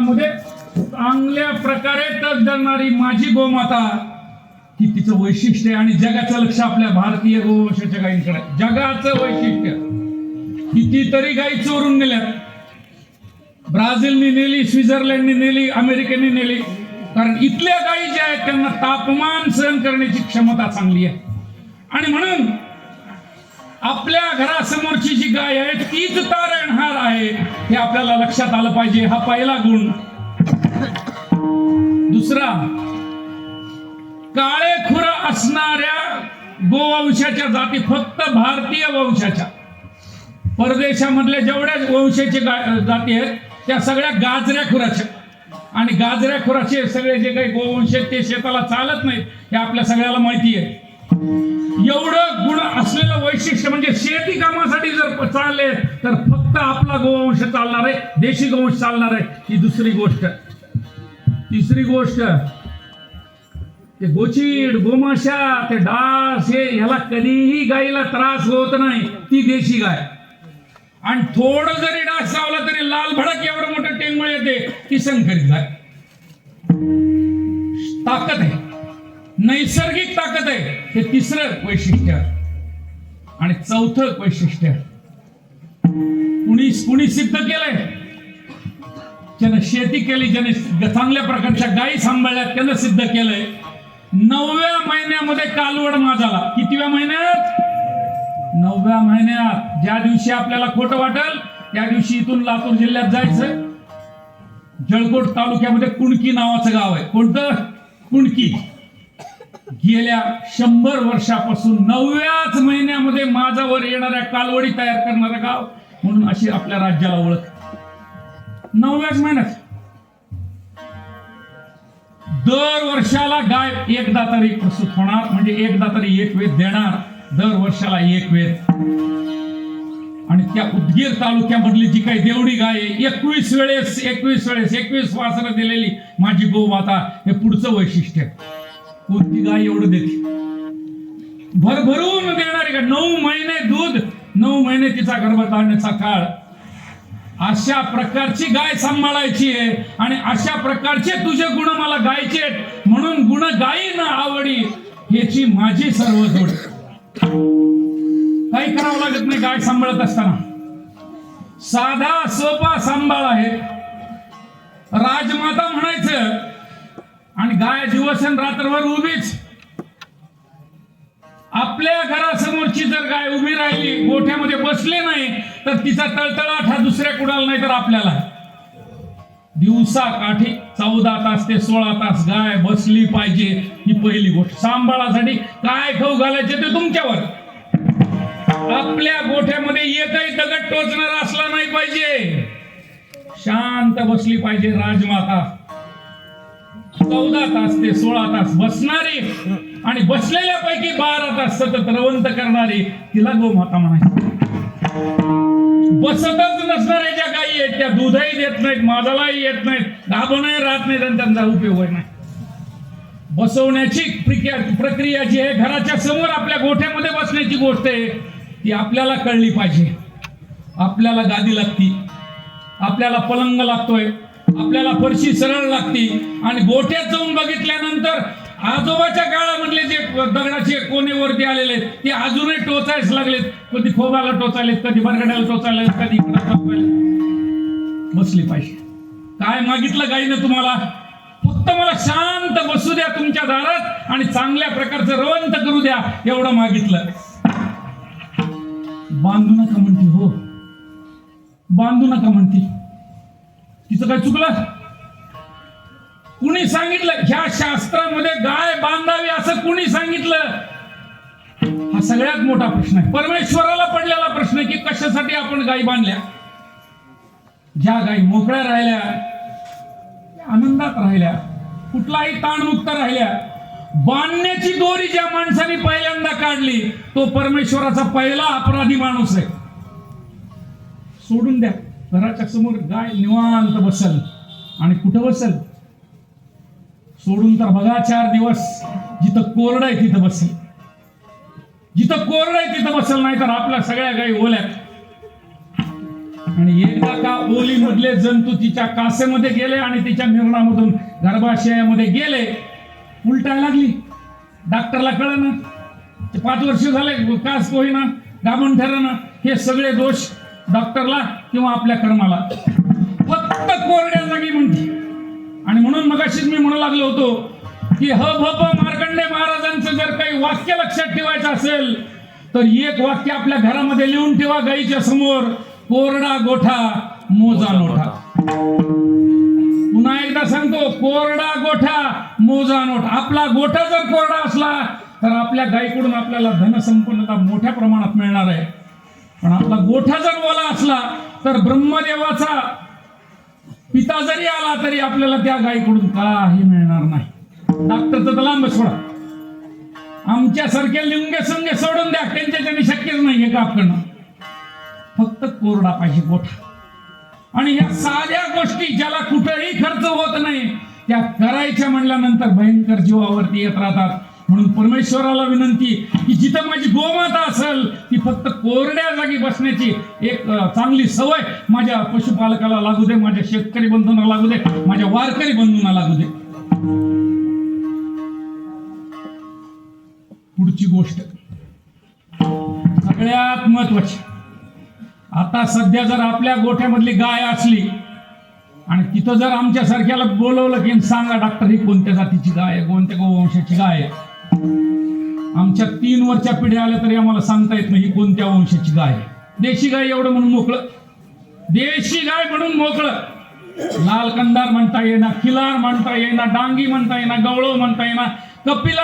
मध्ये चांगल्या प्रकारे तग धरणारी माझी गोमाता की तिचं वैशिष्ट्य आहे आणि जगाचं लक्ष आपल्या भारतीय गोवंशाच्या गायींकडे जगाचं वैशिष्ट्य. कितीतरी गायी चोरून नेल्यात. ब्राझीलनी नेली स्वित्झर्लंडनी नेली अमेरिकेने नेली. कारण इथल्या गायी ज्या आहेत त्यांना तापमान सहन करण्याची क्षमता चांगली आहे. आणि म्हणून आपल्या घरासमोरची जी गाय आहे तीच तारण आहे हे आपल्याला लक्षात आलं पाहिजे. हा पहिला गुण. दुसरा काळे खुर असणाऱ्या गोवंशाच्या जाती फक्त भारतीय वंशाच्या. परदेशामधल्या जेवढ्या वंशाचे जाती आहेत त्या सगळ्या गाजऱ्या खुराच्या. आणि गाजऱ्या खुराचे सगळे जे काही गोवंश आहेत ते शेताला चालत नाहीत हे आपल्या सगळ्याला माहिती आहे. एवढं गुण असलेलं वैशिष्ट्य म्हणजे शेती कामासाठी जर चालले तर फक्त आपला गोवंश चालणार आहे देशी गोवंश चालणार आहे ही दुसरी गोष्ट. तिसरी गोष्ट ते गोचीड गोमाशा ते डास हे ह्याला कधीही गायीला त्रास होत नाही ती देशी गाय. आणि थोडं जरी डास चावला तरी लाल भडक एवढं मोठं टेंगळ येते ती संकरित गाय. ताकद आहे. नैसर्गिक ताकद आहे. हे तिसरं वैशिष्ट्य. आणि चौथं वैशिष्ट्य. कुणी कुणी सिद्ध केलंय? ज्यानं शेती केली ज्याने चांगल्या प्रकारच्या गायी सांभाळल्या त्यानं सिद्ध केलंय. नवव्या महिन्यामध्ये कालवड माझाला कितीव्या महिन्यात? नवव्या महिन्यात. ज्या दिवशी आपल्याला खोटं वाटेल त्या दिवशी इथून लातूर जिल्ह्यात जायचं जळकोट तालुक्यामध्ये कुणकी नावाचं गाव आहे. कोणतं? कुणकी. गेल्या शंभर वर्षापासून नवव्याच महिन्यामध्ये माझ्यावर येणाऱ्या कालवडी तयार करणारं गाव म्हणून अशी आपल्या राज्याला ओळख. नवव्याच महिन्यात. दर वर्षाला गाय एकदा तरी प्रसूत होणार म्हणजे एकदा तरी एक वेद देणार दर वर्षाला एक वेद आणि त्या उदगीर तालुक्यामधली जी काही देवडी गाय एकवीस वेळेस एकवीस वेळेस एकवीस वासरं दिलेली माझी गोमाता हे पुढचं वैशिष्ट्य आहे. कोणती गाय एवढं देते? भरभरून देणारी का नऊ महिने दूध नऊ महिने तिचा गर्भधारण्याचा काळ. अशा प्रकारची गाय सांभाळायची आहे आणि अशा प्रकारचे तुझे गुण मला गायचे आहेत म्हणून गुण गायी न आवडी याची माझी सर्व जोड. काही करावं लागत नाही गाय सांभाळत असताना. साधा सोपा सांभाळ आहे. राजमाता म्हणायचं आणि गाय दिवस आणि रात्रभर उभीच. आपल्या घरासमोरची जर गाय उभी राहिली गोठ्यामध्ये बसले नाही तर तिचा तळतळाट हा दुसऱ्या कुणाला नाही तर आपल्याला. दिवसा काठी चौदा तास ते सोळा तास गाय बसली पाहिजे ही पहिली गोष्ट. सांभाळासाठी काय खाऊ घालायचे ते तुमच्यावर. आपल्या गोठ्यामध्ये एकही दगड टोचणार असला नाही पाहिजे. शांत बसली पाहिजे राजमाता. चौदा तास ते सोळा तास बसणारी. आणि बसलेल्या पैकी बारा तास सतत रवंत करणारी तिला गोमाता म्हणायची. बसतच नसणारे ज्या गायी आहेत त्या दूधही देत नाहीत माझालाही येत नाहीत गाभणही राहत नाहीत आणि त्यांचा उपयोग होत नाही. बसवण्याची प्रक्रिया प्रक्रिया जी आहे घराच्या समोर आपल्या गोठ्यामध्ये बसण्याची गोष्ट आहे ती आपल्याला कळली पाहिजे. आपल्याला गादी लागती. आपल्याला पलंग लागतोय. आपल्याला फरशी सरळ लागती. आणि गोठ्यात जाऊन बघितल्यानंतर आजोबाच्या काळामधले जे दगडाचे कोणे वरती आलेले आहेत, ते अजूनही टोचायच लागलेत. कधी खोबाला टोचायलेत कधी बरगड्याला टोचायलेत कधी बसले बसली पाहिजे. काय मागितलं गाईनं तुम्हाला? फक्त मला शांत बसू द्या तुमच्या दारात आणि चांगल्या प्रकारचं रवंत करू द्या एवढं मागितलं. बांधू नका म्हणते हो. बांधू नका म्हणते. तिचं काय चुकलं? कुणी सांगितलं ह्या शास्त्रामध्ये गाय बांधावी असं कुणी सांगितलं? हा सगळ्यात मोठा प्रश्न आहे. परमेश्वराला पडलेला प्रश्न की कशासाठी आपण गाय बांधल्या? ज्या गाय मोकळ्या राहिल्या आनंदात राहिल्या कुठलाही ताणमुक्त राहिल्या बांधण्याची दोरी ज्या माणसाने पहिल्यांदा काढली तो परमेश्वराचा पहिला अपराधी माणूस आहे. सोडून द्या. घराच्या समोर गाय निवांत बसल आणि कुठं बसल? सोडून तर बघा चार दिवस. जिथं कोरड आहे तिथं बसेल. जिथं कोरड आहे तिथं बसेल नाही तर आपल्या सगळ्या काही ओल्यात. आणि एकदा का ओली मधले जंतू तिच्या कासेमध्ये गेले आणि तिच्या निर्णामधून गर्भाशयामध्ये गेले उलटायला लागली. डॉक्टरला कळ ते पाच वर्ष झाले कास होईना गाभण ठरणं हे सगळे दोष डॉक्टरला किंवा आपल्या कर्माला. फक्त कोरड्या जागी म्हणते. आणि म्हणून मगाशीच मी म्हणू लागलो होतो की ह भ प मार्कंडे महाराजांचं जर काही वाक्य लक्षात ठेवायचं असेल तर एक वाक्य आपल्या घरामध्ये लिहून ठेवा गाईच्या समोर कोरडा गोठा मोजा नोठा. पुन्हा एकदा सांगतो कोरडा गोठा मोजा नोट आपला गोठा जर कोरडा असला तर आपल्या गायीकडून आपल्याला धनसंपन्नता मोठ्या प्रमाणात मिळणार आहे. पण आपला गोठा जर ओला असला तर ब्रह्मदेवाचा पिता जरी आला तरी आपल्याला त्या गायीकडून काही मिळणार नाही. डॉक्टरचं तर लांब सोडा. आमच्यासारखे लिंगे संगे सोडून द्या त्यांच्याच्याने शक्यच नाही हे काप करणं फक्त कोरडा पाहिजे गोठा. आणि या साध्या गोष्टी ज्याला कुठेही खर्च होत नाही त्या करायच्या म्हणल्यानंतर भयंकर जीवावरती येत राहतात. म्हणून परमेश्वराला विनंती की जिथं माझी गोमाता असेल ती फक्त कोरड्या जागी बसण्याची एक चांगली सवय माझ्या पशुपालकाला लागू दे माझ्या शेतकरी बंधूंना लागू दे माझ्या वारकरी बंधूंना लागू दे. पुढची गोष्ट. सगळ्यात महत्वाची. आता सध्या जर आपल्या गोठ्यामधली गाय असली आणि तिथं जर आमच्यासारख्याला बोलवलं की सांगा डॉक्टर ही कोणत्या जातीची गाय आहे? कोणत्या गोवंशाची गाय आहे? आमच्या तीन वरच्या पिढ्या आल्या तरी आम्हाला सांगता येत नाही कोणत्या वंशाची गाय आहे. देशी गाय एवढं म्हणून मोकळं. देशी गाय म्हणून मोकळं. लाल कंदार म्हणता येईना खिलार म्हणता येईना डांगी म्हणता येईना गवळव म्हणता येईना कपिला